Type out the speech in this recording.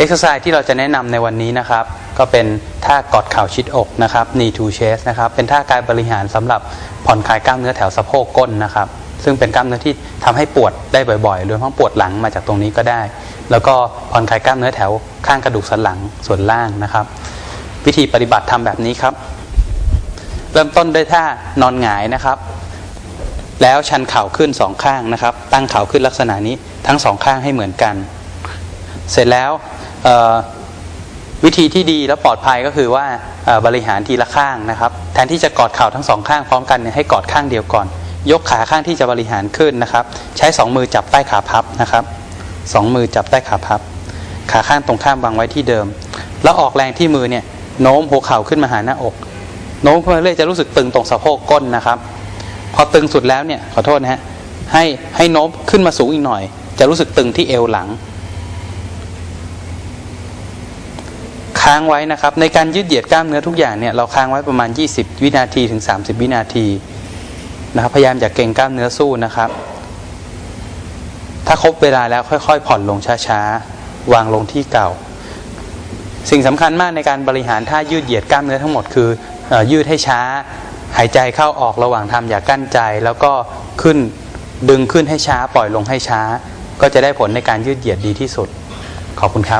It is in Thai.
เอ็กซ์ไซส์ที่เราจะแนะนำในวันนี้นะครับ ก็เป็นท่ากอดเข่าชิดอกนะครับ knee to chest นะครับ เป็นท่ากายบริหารสำหรับผ่อนคลายกล้ามเนื้อแถวสะโพกก้นนะครับ ซึ่งเป็นกล้ามเนื้อที่ทำให้ปวดได้บ่อยๆรวมทั้งปวดหลังมาจากตรงนี้ก็ได้ แล้วก็ผ่อนคลายกล้ามเนื้อแถวข้างกระดูกสันหลังส่วนล่างนะครับ วิธีปฏิบัติทำแบบนี้ครับ เริ่มต้นด้วยท่านอนหงายนะครับ แล้วชันเข่าขึ้นสองข้างนะครับ ตั้งเข่าขึ้นลักษณะนี้ทั้งสองข้างให้เหมือนกัน เสร็จแล้ว วิธีที่ดีและปลอดภัยก็คือว่าบริหารทีละข้างนะครับ แทนที่จะกอดเข่าทั้งสองข้างพร้อมกันเนี่ยให้กอดข้างเดียวก่อน ยกขาข้างที่จะบริหารขึ้นนะครับ ใช้สองมือจับใต้ขาพับนะครับสองมือจับใต้ขาพับ ขาข้างตรงข้ามวางไว้ที่เดิม แล้วออกแรงที่มือเนี่ยโน้มหัวเข่าขึ้นมาหาหน้าอกโน้มขึ้นมาเรื่อยจะรู้สึกตึงตรงสะโพกก้นนะครับ พอตึงสุดแล้วเนี่ยขอโทษนะฮะให้ให้โน้มขึ้นมาสูงอีกหน่อย จะรู้สึกตึงที่เอวหลัง ค้างไว้นะครับ ในการยืดเหยียดกล้ามเนื้อทุกอย่างเนี่ยเราค้างไว้ประมาณ 20 วินาทีถึง 30 วินาทีนะครับพยายามอย่าเกรงกล้ามเนื้อสู้นะครับ ถ้าครบเวลาแล้วค่อยๆ ผ่อนลงช้าๆ วางลงที่เก่า สิ่งสำคัญมากในการบริหารท่ายืดเหยียดกล้ามเนื้อทั้งหมดคือออยืดให้ช้า หายใจเข้าออกระหว่างทำอย่ากั้นใจ แล้วก็ขึ้นดึงขึ้นให้ช้าปล่อยลงให้ช้า ก็จะได้ผลในการยืดเหยียดดีที่สุด ขอบคุณครับ